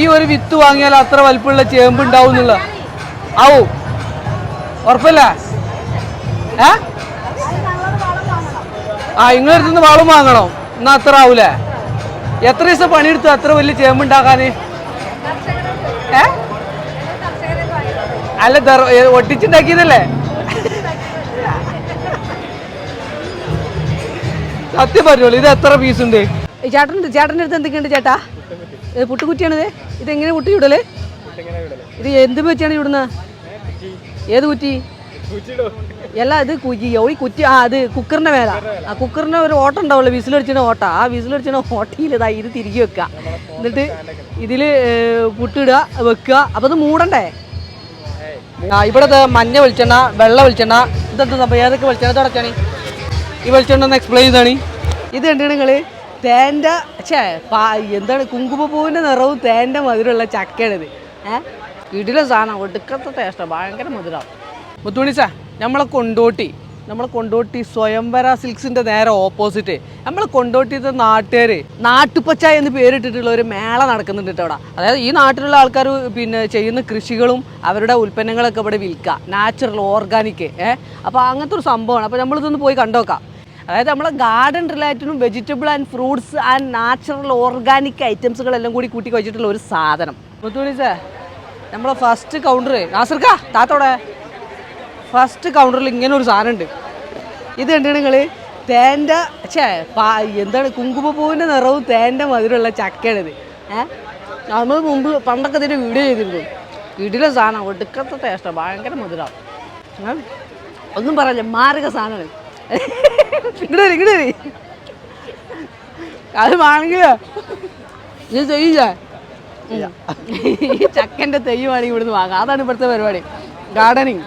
ഈ ഒരു വിത്ത് വാങ്ങിയാൽ അത്ര വലിപ്പമുള്ള ചേമ്പ് ഉണ്ടാവും എന്നുള്ള ആവൂ ഉറപ്പല്ലേ? ഏ? ആ നിങ്ങളുടെ അടുത്തുനിന്ന് വളം വാങ്ങണം. എന്നാ അത്ര ആവൂലേ? എത്ര ദിവസം പണിയെടുത്തു അത്ര വലിയ ചേമ്പ് ഉണ്ടാക്കാന്? ഏ? അല്ല ഒട്ടിച്ചുണ്ടാക്കിയതല്ലേ? സത്യം പറഞ്ഞോളൂ ഇത് എത്ര പീസ് ഉണ്ട്? ചേട്ടൻ ചേട്ടന്റെ അടുത്ത് എന്തൊക്കെയുണ്ട് ചേട്ടാ? പുട്ടുകുറ്റിയാണിത്? ഇത് എങ്ങനെ പുട്ടി ചുടൽ ഇത് എന്ത് വെച്ചാണ് ഇവിടുന്ന? ഏത് കുറ്റി? അല്ല ഇത് ഈ കുറ്റി ആ അത് കുക്കറിന്റെ മേല. ആ കുക്കറിന്റെ ഒരു ഓട്ടം ഉണ്ടാവുള്ളൂ വിസിലടിച്ചിട്ട് ഓട്ട. ആ വിസിലടിച്ചിട്ട് ഓട്ടയിൽ ഇതാ ഇത് തിരികെ വെക്കുക. എന്നിട്ട് ഇതിൽ പുട്ടിടുക വെക്കുക. അപ്പോൾ അത് മൂടണ്ടേ? ആ ഇവിടെ മഞ്ഞ വെളിച്ചെണ്ണ വെള്ള വെളിച്ചെണ്ണ ഇതെന്താ ഏതൊക്കെ വെളിച്ചെണ്ണ? തുടച്ചാണ് ഈ വെളിച്ചെണ്ണ ഒന്ന് എക്സ്പ്ലെയിൻ ചെയ്താണ് ഇത് കണ്ടിട്ട് നിങ്ങൾ തേന്റെ ഛേ പാ എന്താണ് കുങ്കുമപ്പൂവിന്റെ നിറവും തേന്റെ മധുരമുള്ള ചക്കയാണിത്. ഏഹ് ഇടിലെ സാധനം ഒടുക്കത്തെ ടേസ്റ്റാണ് ഭയങ്കര മധുരമാണ് മുത്തുമണിച്ചാ നമ്മളെ കൊണ്ടോട്ടി നമ്മളെ കൊണ്ടോട്ടി സ്വയംവര സിൽക്സിന്റെ നേരെ ഓപ്പോസിറ്റ് നമ്മൾ കൊണ്ടോട്ടിയത്തെ നാട്ടുകാർ നാട്ടുപച്ച എന്ന് പേരിട്ടിട്ടുള്ള ഒരു മേള നടക്കുന്നുണ്ട് അവിടെ. അതായത് ഈ നാട്ടിലുള്ള ആൾക്കാർ പിന്നെ ചെയ്യുന്ന കൃഷികളും അവരുടെ ഉൽപ്പന്നങ്ങളൊക്കെ ഇവിടെ വിൽക്കുക നാച്ചുറൽ ഓർഗാനിക് ഏഹ് അപ്പോൾ അങ്ങനത്തെ ഒരു സംഭവമാണ്. അപ്പോൾ നമ്മളിതൊന്ന് പോയി കണ്ടോക്കാം. അതായത് നമ്മളെ garden റിലേറ്റഡും vegetable and fruits and natural organic ഐറ്റംസുകളെല്ലാം കൂടി കൂട്ടി വെച്ചിട്ടുള്ള ഒരു സാധനം. മുത്തുമണിച്ചാ നമ്മളെ ഫസ്റ്റ് കൗണ്ടർ നാസർക്ക താത്തോടെ ഫസ്റ്റ് കൗണ്ടറിൽ ഇങ്ങനെ ഒരു സാധനം ഉണ്ട്. ഇത് കണ്ടിട്ട് നിങ്ങൾ തേന്റെ ഛേ പാ എന്താണ് കുങ്കുമപ്പൂവിന്റെ നിറവും തേന്റെ മധുരമുള്ള ചക്കയാണിത്. ഏഹ് നമ്മൾ മുമ്പ് പണ്ടൊക്കെ ഇതിന്റെ വീഡിയോ ചെയ്തിരുന്നു. ഇടിലെ സാധനം ഒടുക്കത്തെ ടേസ്റ്റാണ് ഭയങ്കര മധുരമാണ് ഒന്നും പറയില്ല മാരക സാധനമാണ്. ഇങ്ങോട്ട് ഇങ്ങോട്ട് അത് വേണമെങ്കിൽ ഇത് ചെയ്യില്ല? ഈ ചക്കന്റെ തെയ്യമാണെങ്കിൽ ഇവിടുന്ന് വാങ്ങാം. അതാണ് ഇവിടുത്തെ പരിപാടി. ഗാർഡനിങ്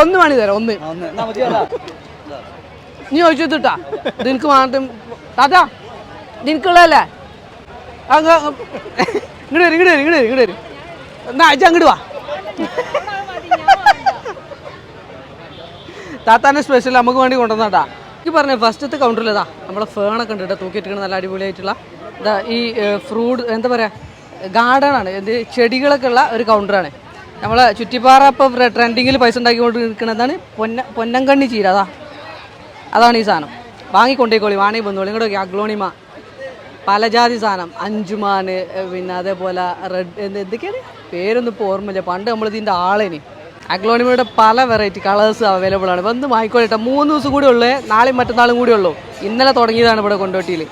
ഒന്ന് മണി തരാം ഒന്ന്. നീ ചോദിച്ചു നിനക്ക് വേണ്ട താത്താ നിനക്കുള്ളതല്ലേ? അങ്ങ് ഇങ്ങോട്ട് വരും ഇങ്ങോട്ട് വരും ഇങ്ങോട്ട് വരും ഇങ്ങോട്ട് വരും. എന്നാ അയച്ചാ അങ്ങോട്ട് വാ. താത്താന്റെ സ്പെഷ്യൽ നമുക്ക് വേണ്ടി കൊണ്ടുവന്നാട്ടാ ഈ പറഞ്ഞ ഫസ്റ്റത്തെ കൗണ്ടറിൽ ഇതാ നമ്മളെ ഫേണൊക്കെ ഉണ്ട് കേട്ടോ നല്ല അടിപൊളിയായിട്ടുള്ള. ഇതാ ഈ ഫ്രൂട്ട് എന്താ പറയുക ഗാർഡനാണ് എന്ത് ചെടികളൊക്കെ ഉള്ള ഒരു കൗണ്ടറാണ് നമ്മളെ ചുറ്റിപ്പാറ ഇപ്പോൾ ട്രെൻഡിങ്ങിൽ പൈസ ഉണ്ടാക്കിക്കൊണ്ട് നിൽക്കുന്നതാണ് പൊന്ന പൊന്നങ്കണ്ണി ചീര അതാ അതാണ് ഈ സാധനം. വാങ്ങിക്കൊണ്ടേക്കോളി വാണി ബന്ധുക്കോളി. ഇങ്ങോട്ട് അഗ്ലോണിമ. പലജാതി സാധനം. അഞ്ചുമാന് പിന്നെ അതേപോലെ റെഡ് എന്ത് എന്തൊക്കെയാണ്? പേരൊന്നും ഇപ്പോൾ ഓർമ്മയില്ല. പണ്ട് നമ്മളിതിന്റെ ആളേനി. അഗ്ലോണിമയുടെ പല വെറൈറ്റി കളേഴ്സ് അവൈലബിൾ ആണ്. ഇപ്പം വന്ന് വാങ്ങിക്കോട്ടെ മൂന്ന് ദിവസം കൂടി ഉള്ളേ നാളെയും മറ്റന്നാളും കൂടി ഉള്ളൂ. ഇന്നലെ തുടങ്ങിയതാണ് ഇവിടെ കൊണ്ടോട്ടിയിൽ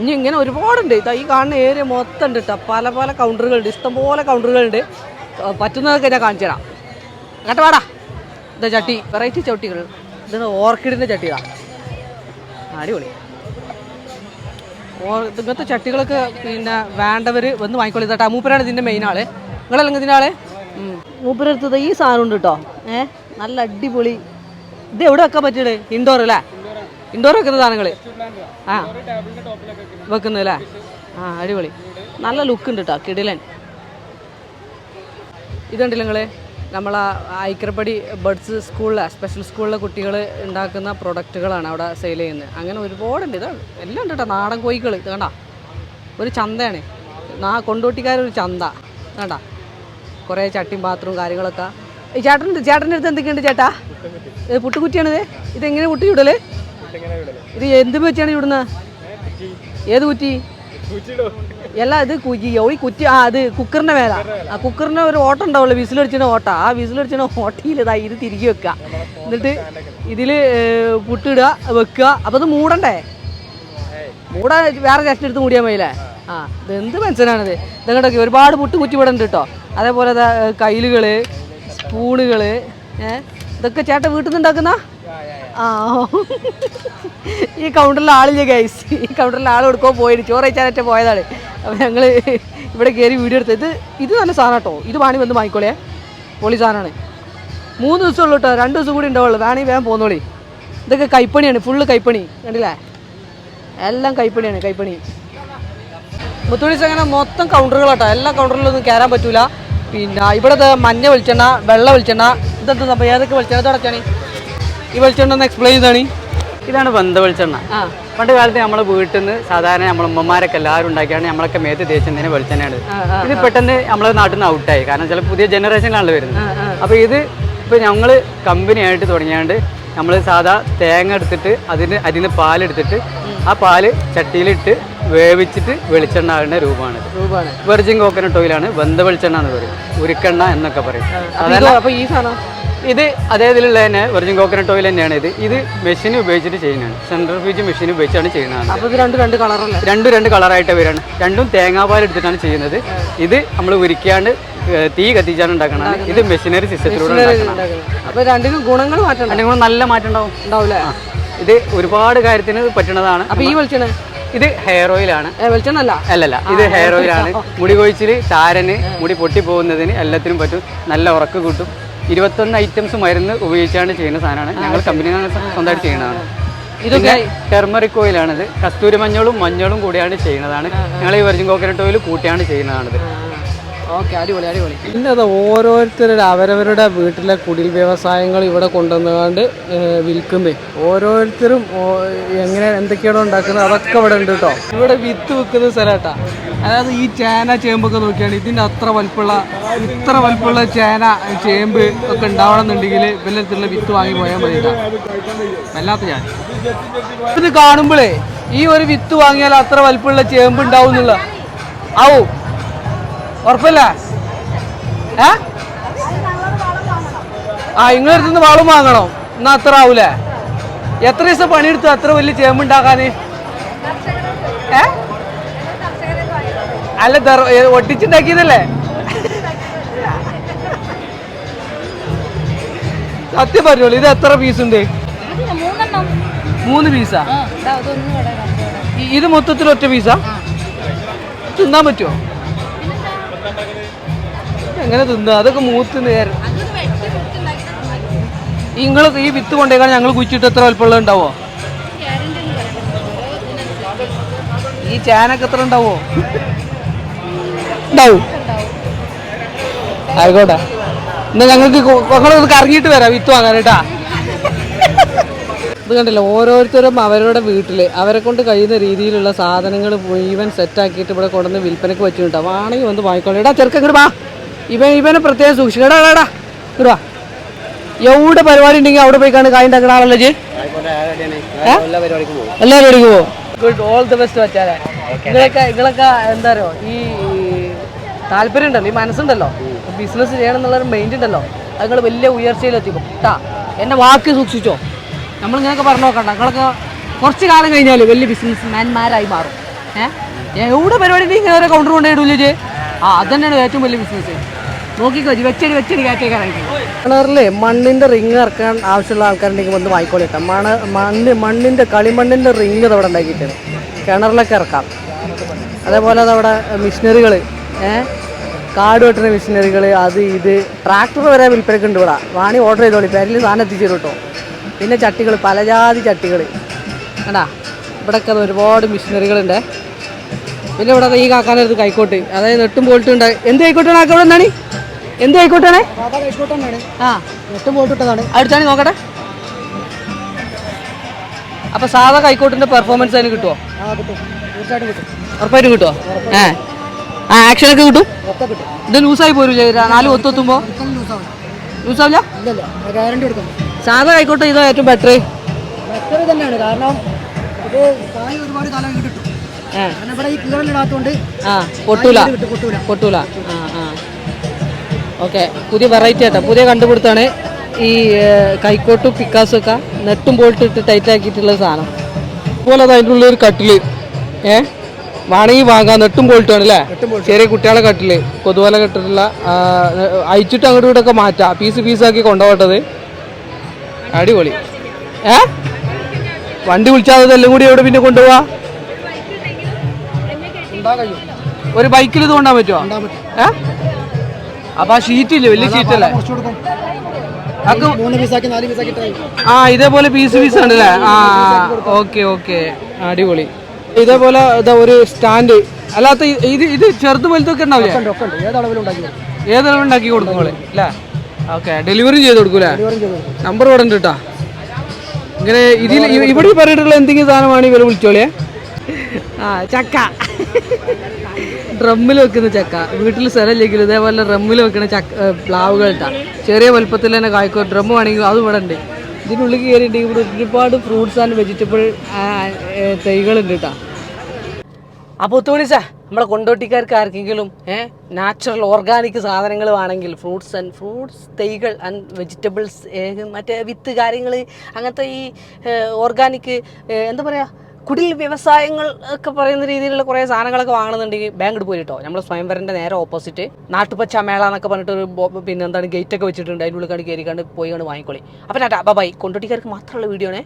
ഇനി ഇങ്ങനെ ഒരുപാടുണ്ട്. ഇതാ ഈ കാണുന്ന ഏരിയ മൊത്തം ഉണ്ട് കേട്ടോ പല പല കൗണ്ടറുകളുണ്ട് ഇഷ്ടംപോലെ കൗണ്ടറുകളുണ്ട് പറ്റുന്നതൊക്കെ ഞാൻ കാണിച്ചു തരാം. കേട്ടോ വാടാ. ഇതാ ചട്ടി. വെറൈറ്റി ചട്ടികൾ. ഇതാണ് ഓർക്കിഡിന്റെ ചട്ടിയാണ് അടിപൊളി. ഓർ ഇങ്ങനത്തെ ചട്ടികളൊക്കെ പിന്നെ വേണ്ടവർ വന്ന് വാങ്ങിക്കോളി. കേട്ടോ മൂപ്പരാണ് ഇതിന്റെ മെയിൻ ആൾ. നിങ്ങളല്ലെങ്കിൽ ഇതിന്റെ ആൾ? മൂപ്പരടുത്തത് ഈ സാധനം ഉണ്ട് കേട്ടോ ഏഹ് നല്ല അടിപൊളി. ഇത് എവിടെ വെക്കാൻ പറ്റുള്ളൂ ഇൻഡോർ അല്ലേ? ഇൻഡോർ വെക്കുന്ന സാധനങ്ങൾ ആ വെക്കുന്നത് അല്ലേ? ആ അടിപൊളി. നല്ല ലുക്ക് ഉണ്ട് കേട്ടോ കിടിലൻ. ഇതുണ്ടല്ലോ നിങ്ങൾ നമ്മൾ ഐക്കരപ്പടി ബഡ്സ് സ്കൂളിലെ സ്പെഷ്യൽ സ്കൂളിലെ കുട്ടികൾ ഉണ്ടാക്കുന്ന പ്രൊഡക്റ്റുകളാണ് അവിടെ സെയിൽ ചെയ്യുന്നത്. അങ്ങനെ ഒരുപാടുണ്ട്. ഇത് എല്ലാം ഉണ്ട് കേട്ടോ നാടൻ കോയിക്കൾ ഇത് കണ്ട? ഒരു ചന്തയാണ്. നാ കൊണ്ടോട്ടിക്കാരൊരു ചന്ത. കണ്ട? കുറേ ചട്ടിയും പാത്രവും കാര്യങ്ങളൊക്കെ. ഈ ചേട്ടൻ ചേട്ടന്റെ അടുത്ത് എന്തൊക്കെയുണ്ട് ചേട്ടാ? ഇത് പുട്ടുകുറ്റിയാണിത്? ഇതെങ്ങനെ പുട്ടി ചുടൽ? ഇത് എന്ത് വെച്ചാണ് ചുടുന്നത് ഏത് കുറ്റി? അല്ല ഇത് ഈ കുറ്റി ആ അത് കുക്കറിന്റെ മേല. ആ കുക്കറിന് ഒരു ഓട്ടം ഉണ്ടാവുള്ളൂ വിസിലടിച്ചിട്ട് ഓട്ട. ആ വിസിലടിച്ചിട്ട് ഓട്ടയിൽ ഇതാ ഇത് തിരികെ വെക്കുക എന്നിട്ട് ഇതിൽ പുട്ടിടുക വെക്കുക. അപ്പോൾ അത് മൂടണ്ടേ? മൂടാൻ വേറെ ചേട്ടന്റെ എടുത്ത് മൂടിയാൽ മതിയില്ലേ? ആ ഇത് എന്ത് മനസ്സിലാണിത് ഇതങ്ങോട്ടൊക്കെ ഒരുപാട് പുട്ട് കുറ്റി വിടണ്ട് കേട്ടോ. അതേപോലെ കയ്യിലുകൾ സ്പൂണുകൾ ഇതൊക്കെ ചേട്ടൻ വീട്ടിൽ നിന്ന് ഉണ്ടാക്കുന്ന? ആ ഈ കൗണ്ടറിൽ ആളില്ല ഗൈസ് ഈ കൗണ്ടറിൽ ആൾ കൊടുക്കുമ്പോൾ പോയിട്ട് ചോറ് പോയതാണ്. അപ്പോൾ ഞങ്ങൾ ഇവിടെ കയറി വീഡിയോ എടുത്തത്. ഇത് ഇത് നല്ല സാധനം കേട്ടോ. ഇത് വാണി വന്ന് വാങ്ങിക്കോളേ. പൊളി സാധനമാണ് മൂന്ന് ദിവസം ഉള്ളൂ കേട്ടോ. രണ്ട് ദിവസം കൂടി ഉണ്ടാവുള്ളൂ. വേണമെങ്കിൽ വേഗം പോന്നോളി. ഇതൊക്കെ കൈപ്പണിയാണ്. ഫുള്ള് കൈപ്പണി. കണ്ടില്ലേ? എല്ലാം കൈപ്പണിയാണ് കൈപ്പണി. മുത്തുമണീസ് അങ്ങനെ മൊത്തം കൗണ്ടറുകളാട്ടോ എല്ലാ കൗണ്ടറിലൊന്നും കയറാൻ പറ്റൂല. പിന്നെ ഇവിടെ മഞ്ഞ വെളിച്ചെണ്ണ വെള്ള വെളിച്ചെണ്ണ ഇതെന്താ സംഭവം? ഏതൊക്കെ വെളിച്ചെണ്ണ? അടച്ചാണ് ഈ വെളിച്ചെണ്ണ ഒന്ന് എക്സ്പ്ലെയിൻ ചെയ്താണ്. ഇതാണ് ബന്ധ വെളിച്ചെണ്ണ. ആ. പണ്ട് കാലത്ത് നമ്മളെ വീട്ടിൽ നിന്ന് സാധാരണ നമ്മളെ ഉമ്മമാരൊക്കെ എല്ലാവരും ഉണ്ടാക്കിയാണ് നമ്മളൊക്കെ മേത്ത് തേച്ചതിന് വെളിച്ചെണ്ണയാണ്. ഇത്. ഇത് പെട്ടെന്ന് നമ്മളെ നാട്ടിൽ നിന്ന് ഔട്ടായി. കാരണം ചില പുതിയ ജനറേഷനിലാണ് വരുന്നത്. അപ്പോൾ ഇത് ഇപ്പോൾ ഞങ്ങൾ കമ്പനിയായിട്ട് തുടങ്ങിയാണ്ട് നമ്മൾ സാധാ തേങ്ങ എടുത്തിട്ട് അതിന് അതിന് പാലെടുത്തിട്ട് ആ പാൽ ചട്ടിയിലിട്ട് വേവിച്ചിട്ട് വെളിച്ചെണ്ണ ആകുന്ന രൂപമാണ്. രൂപമാണ് വെർജിൻ കോക്കനട്ട് ഓയിലാണ് വെന്ത വെളിച്ചെണ്ണ എന്ന് പറയും. ഉരുക്കെണ്ണ എന്നൊക്കെ പറയും. അപ്പൊ ഈ സാധനം? ഇത് അതേ ഇതിലുള്ള തന്നെ വെർജിൻ കോക്കനട്ട് ഓയിൽ തന്നെയാണ് ഇത്. ഇത് മെഷീൻ ഉപയോഗിച്ചിട്ട് ചെയ്യുന്നതാണ്. സെൻട്രിഫ്യൂജ് മെഷീൻ ഉപയോഗിച്ചാണ് ചെയ്യുന്നതാണ്. അപ്പോൾ ഇത് രണ്ട് രണ്ട് കളറല്ലേ രണ്ടും രണ്ട് കളറായിട്ട് വരാണ്. രണ്ടും തേങ്ങാപ്പാൽ എടുത്തിട്ടാണ് ചെയ്യുന്നത്. ഇത് നമ്മൾ ഉരുക്കിയാണ്ട് തീ കത്തിച്ചാണ് ഉണ്ടാക്കണത്. ഇത് മെഷീനറി സിസ്റ്റത്തിലൂടെ ഉണ്ടാക്കണം അപ്പോൾ രണ്ടിനും ഗുണങ്ങൾ കൂടെ നല്ല മാറ്റം ഉണ്ടാവും. ഉണ്ടാവൂലേ? ഇത് ഒരുപാട് കാര്യത്തിന് പറ്റുന്നതാണ്. അപ്പൊ ഈ വെളിച്ചെണ്ണ? ഇത് ഹെയർ ഓയിലാണ് വെളിച്ചെണ്ണ അല്ല അല്ലല്ല ഇത് ഹെയർ ഓയിലാണ് മുടി കൊഴിച്ചിൽ താരന് മുടി പൊട്ടി പോകുന്നതിന് എല്ലാത്തിനും പറ്റും. നല്ല ഉറക്ക് കിട്ടും. ഇരുപത്തൊന്ന് ഐറ്റംസ് മരുന്ന് ഉപയോഗിച്ചാണ് ചെയ്യുന്ന സാധനമാണ്. ഞങ്ങൾ കമ്പനി സ്വന്തമായിട്ട് ചെയ്യുന്നതാണ്. ഇതൊക്കെ ടെർമറിക് ഓയിലാണിത് കസ്തൂരി മഞ്ഞളും മഞ്ഞളും കൂടിയാണ് ചെയ്യുന്നതാണ്. ഞങ്ങൾ ഈ വെർജിൻ കോക്കനട്ട് ഓയിൽ കൂട്ടിയാണ് ചെയ്യുന്നതാണിത്. ഓക്കെ അടിപൊളി അടിപൊളി. പിന്നെ അത് ഓരോരുത്തരുടെ അവരവരുടെ വീട്ടിലെ കുടിൽ വ്യവസായങ്ങൾ ഇവിടെ കൊണ്ടുവന്നുകൊണ്ട് വിൽക്കുന്നേ. ഓരോരുത്തരും എങ്ങനെ എന്തൊക്കെയാണോ ഉണ്ടാക്കുന്നത് അതൊക്കെ ഇവിടെ ഉണ്ട് കേട്ടോ ഇവിടെ വിത്ത് വിൽക്കുന്ന സ്ഥലട്ടാ. അതായത് ഈ ചേന ചേമ്പൊക്കെ നോക്കിയാണ് ഇതിന്റെ അത്ര വലിപ്പമുള്ള ഇത്ര വലുപ്പുള്ള ചേന ചേമ്പ് ഒക്കെ ഉണ്ടാവണമെന്നുണ്ടെങ്കിൽ വല്ലത്തിലുള്ള വിത്ത് വാങ്ങി പോയാൽ മതി വല്ലാത്ത ഞാൻ. ഇത് കാണുമ്പോഴേ ഈ ഒരു വിത്ത് വാങ്ങിയാൽ അത്ര വലുപ്പുള്ള ചേമ്പ് ഉണ്ടാവും എന്നുള്ള ആവും ഉറപ്പല്ല? ഏ? ആ നിങ്ങളുടെ അടുത്തുനിന്ന് വളം വാങ്ങണം. എന്നാ അത്ര ആവൂലേ? എത്ര ദിവസം പണിയെടുത്തു? അത്ര വലിയ ചേമ്പുണ്ടാക്കാന്? ഏ? അല്ല ഒട്ടിച്ചുണ്ടാക്കിയതല്ലേ? സത്യം പറഞ്ഞോളൂ ഇത് എത്ര പീസ് ഉണ്ട് മൂന്ന് പീസാ? ഇത് മൊത്തത്തിൽ ഒറ്റ പീസാ? തിന്നാൻ പറ്റുമോ എങ്ങനെ തിന്നു? അതൊക്കെ മൂത്ത് നേരം നിങ്ങൾ ഈ വിത്ത് കൊണ്ടേക്കാൻ ഞങ്ങൾ കുഴിച്ചിട്ട് എത്ര വലുപ്പമുള്ള ഉണ്ടാവോ? ഈ ചാനൊക്കെ എത്ര ഉണ്ടാവോ? ഉണ്ടാവും. ആയിക്കോട്ടെ. എന്നാ ഞങ്ങൾക്ക് ഞങ്ങളൊന്ന് കറങ്ങിയിട്ട് വരാം വിത്ത് വാങ്ങാൻ കേട്ടാ ഇത് കണ്ടില്ല ഓരോരുത്തരും അവരുടെ വീട്ടിൽ അവരെ കൊണ്ട് കഴിയുന്ന രീതിയിലുള്ള സാധനങ്ങൾ മുഴുവൻ സെറ്റാക്കിയിട്ട് ഇവിടെ കൊണ്ടുവന്ന് വിൽപ്പനയ്ക്ക് വെച്ചിട്ടുണ്ടാവും ആണെങ്കിൽ വന്ന് വാങ്ങിക്കോളൂ. എടാ ചെറുക്കം ഇങ്ങോട്ട് വാ. ഇവൻ ഇവനെ പ്രത്യേകം സൂക്ഷിക്കും എടാ എടാ, എടാ എവിടെ പരിപാടി ഉണ്ടെങ്കിൽ അവിടെ പോയി കണ്ട് കാര്യം ഉണ്ടാക്കണ ആളല്ലേ എല്ലാ പരിപാടിക്കും പോകും. ഗുഡ് ഓൾ ദി ബെസ്റ്റ് വെച്ചാലേ നിങ്ങളൊക്കെ നിങ്ങളൊക്കെ എന്താ പറയുക ഈ താല്പര്യം ഉണ്ടല്ലോ ഈ മനസ്സുണ്ടല്ലോ. ബിസിനസ് ചെയ്യണം എന്നുള്ളൊരു മൈൻഡ് ഉണ്ടല്ലോ. അത് നിങ്ങൾ വലിയ ഉയർച്ചയിലെത്തിക്കും കേട്ടാ എന്നെ വാക്ക് സൂക്ഷിച്ചോ? നമ്മൾ ഇങ്ങനെയൊക്കെ പറഞ്ഞു നോക്കണ്ട. നിങ്ങളൊക്കെ കുറച്ച് കാലം കഴിഞ്ഞാൽ വലിയ ബിസിനസ് മാൻമാരായി മാറും ഏഹ് എവിടെ പരിപാടി ഇങ്ങനെ കൗണ്ടർ കൊണ്ടുപോയിടൂല്ലേ ആ അത് തന്നെയാണ് ഏറ്റവും വലിയ ബിസിനസ് നോക്കിക്കോ വെച്ചടി വെച്ചടി കാറ്റേക്കാറായിട്ട് കിണറിലെ മണ്ണിന്റെ റിങ് ഇറക്കാൻ ആവശ്യമുള്ള ആൾക്കാരുണ്ടെങ്കിൽ വന്ന് വായിക്കോളിട്ട മണ് മണ്ണ് മണ്ണിന്റെ കളിമണ്ണിന്റെ റിങ് അവിടെ ഉണ്ടാക്കിയിട്ടാണ് കിണറിലൊക്കെ ഇറക്കാം. അതേപോലെ അതവിടെ മിഷനറികൾ ഏഹ് കാട് വെട്ടുന്ന മിഷനറികൾ അത് ഇത് ട്രാക്ടർ വരെ വിൽപ്പനയ്ക്ക് ഉണ്ട് ഇവിടെ. വാണി ഓർഡർ ചെയ്തോളി. പേരിൽ സാധനം എത്തിച്ചു കേട്ടോ. പിന്നെ ചട്ടികൾ പലജാതി ചട്ടികൾ കണ്ടാ? ഇവിടെയൊക്കെ ഒരുപാട് മിഷനറികളുണ്ട്. പിന്നെ ഇവിടെ ഈ കാക്കാനൊരു കൈക്കോട്ട്. അതായത് നെട്ടും ഉണ്ട്. എന്ത് കൈക്കോട്ടാണ് ആക്കവിടെ എന്താണ് എന്ത് ആയിക്കോട്ടെ? ആ. അടുത്താണ് നോക്കട്ടെ. അപ്പൊ സാധാ കൈക്കോട്ടിന്റെ പെർഫോമൻസ് അതിന് കിട്ടുമോ ഉറപ്പായിട്ടും കിട്ടുമോ ഏ. ആ ആക്ഷൻ ഒക്കെ കിട്ടും? ഇത് ലൂസായി പോരും നാല് ഒത്തെത്തുമ്പോ ലൂസാവില്ല? സാധാ കൈക്കോട്ട് ഇതോ ഏറ്റവും ബെറ്റർ ബെറ്റർ തന്നെയാണ്. കാരണം ഇത് ഒരുപാട് കാലം കിട്ടും. ഇവിടെ ഈ കീറലിടാത്തോണ്ട് ആ പൊട്ടൂല. പൊട്ടൂല. ആ ആ. ഓക്കെ പുതിയ വെറൈറ്റി ആട്ടോ. പുതിയ കണ്ടുപിടുത്താണ് ഈ കൈക്കോട്ടും പിക്കാസും ഒക്കെ നെട്ടും ബോൾട്ട് ഇട്ട് ടൈറ്റ് ആക്കിയിട്ടുള്ള സാധനം. അതുപോലെ അത് അതിന്റെ ഉള്ളിൽ ഒരു കട്ടിൽ ഏ വേണമെങ്കിൽ വാങ്ങാം. നെട്ടും ബോൾട്ടും ആണ് അല്ലേ? ചെറിയ കുട്ടികളെ കട്ടിൽ കൊതുവല കെട്ടിട്ടുള്ള അയച്ചിട്ട് അങ്ങോട്ടും ഒക്കെ മാറ്റാം. പീസ് പീസാക്കി കൊണ്ടുപോകട്ടത്. അടിപൊളി. ഏ? വണ്ടി വിളിച്ചാൽ അതെല്ലാം കൂടി എവിടെ പിന്നെ കൊണ്ടുപോവാ? ഒരു ബൈക്കിൽ ഇത് കൊണ്ടാൻ പറ്റുമോ ഏ? അപ്പൊ ആ ഷീറ്റ് ഇല്ലേ? വലിയ ഷീറ്റ് അല്ലേ? മൂന്ന് പീസാക്കി നാല് പീസാക്കി ആ ഇതേപോലെ പീസ് പീസ് ആണല്ലേ ആ ഓക്കെ ഓക്കെ അടിപൊളി. ഇതേപോലെ ഇതാ ഒരു സ്റ്റാൻഡ് അല്ലാത്ത ഇത് ഇത് ചെറുത് വലുതൊക്കെ ഉണ്ടാവില്ലേ? ഒക്കെ ഉണ്ട് ഏത് അളവിലും ഉണ്ടാക്കി കൊടുക്കും. അല്ലേ? ഓക്കെ ഡെലിവറി ചെയ്ത് കൊടുക്കൂലേ? നമ്പർ ഇവിടെ ഉണ്ട് കേട്ടാ ഇങ്ങനെ ഇതിൽ ഇവിടെ പറഞ്ഞിട്ടുള്ള എന്തെങ്കിലും സാധനമാണ് ഇവരെ വിളിച്ചോളിയേ ആ ചക്ക. ഡ്രമ്മിൽ വെക്കുന്ന ചക്ക. വീട്ടിൽ സ്ഥലമില്ലെങ്കിലും ഇതേപോലെ ഡ്രമ്മിൽ വെക്കുന്ന ചക്ക പ്ലാവുകളുടെ ചെറിയ വലുപ്പത്തിൽ തന്നെ കായ്ക്കോ. ഡ്രം വേണമെങ്കിൽ അതും ഇവിടെ ഉണ്ട്. ഇതിനുള്ളിൽ കയറിയിട്ട് ഇവിടെ ഒരുപാട് ഫ്രൂട്ട്സ് ആൻഡ് വെജിറ്റബിൾ തൈകളുണ്ട് കേട്ടോ അപ്പോൾ തോണിച്ച നമ്മളെ കൊണ്ടോട്ടിക്കാർക്ക് ആർക്കെങ്കിലും ഏഹ് നാച്ചുറൽ ഓർഗാനിക് സാധനങ്ങൾ വേണമെങ്കിൽ ഫ്രൂട്ട്സ് ആൻഡ് ഫ്രൂട്ട്സ് തൈകൾ ആൻഡ് വെജിറ്റബിൾസ് മറ്റേ വിത്ത് കാര്യങ്ങൾ അങ്ങനത്തെ ഈ ഓർഗാനിക് എന്താ പറയുക കുടിൽ വ്യവസായങ്ങൾ ഒക്കെ പറയുന്ന രീതിയിലുള്ള കുറേ സാധനങ്ങളൊക്കെ വാങ്ങണമെന്നുണ്ടെങ്കിൽ ബാങ്ക് പോയി കേട്ടോ നമ്മുടെ സ്വയംവരന്റെ നേരെ ഓപ്പോസിറ്റ് നാട്ടുപച്ച മേള എന്നൊക്കെ പറഞ്ഞിട്ട് ഒരു പിന്നെ എന്താണ് ഗേറ്റ് ഒക്കെ വെച്ചിട്ടുണ്ട്. അതിന്റെ ഉള്ളിൽ കണ്ട് പോയി കണ്ട് വാങ്ങിക്കോളി. അപ്പം ബൈ കൊണ്ടോട്ടിക്കാർക്ക് മാത്രമുള്ള വീഡിയോ ആണ്.